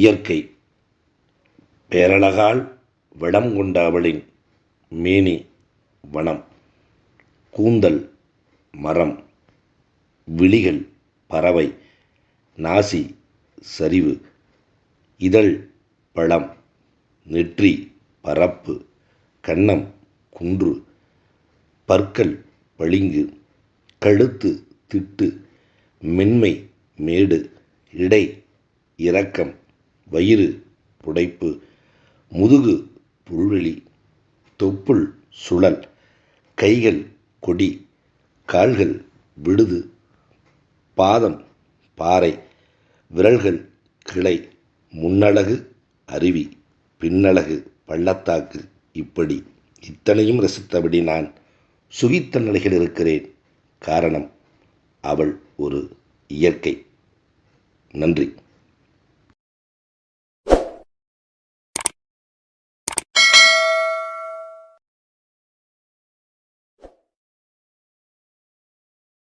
இயற்கை. பேரழகால் வடம் கொண்ட அவளின் மேனி வனம். கூந்தல் மரம் விழிகள் பறவை நாசி சரிவு இதழ் பழம் நெற்றி பரப்பு கன்னம் குன்று பற்கள் பளிங்கு கழுத்து திட்டு மென்மை மேடு இடை இறக்கம் வயிறு புடைப்பு முதுகு புல்வெளி தொப்புள் சுழல் கைகள் கொடி கால்கள் விடுது பாதம் பாறை விரல்கள் கிளை முன்னழகு அருவி பின்னழகு பள்ளத்தாக்கு இப்படி இத்தனையும் ரசித்தபடி நான் சுகித்த நிலையில் இருக்கிறேன். காரணம் அவள் ஒரு இயற்கை. நன்றி.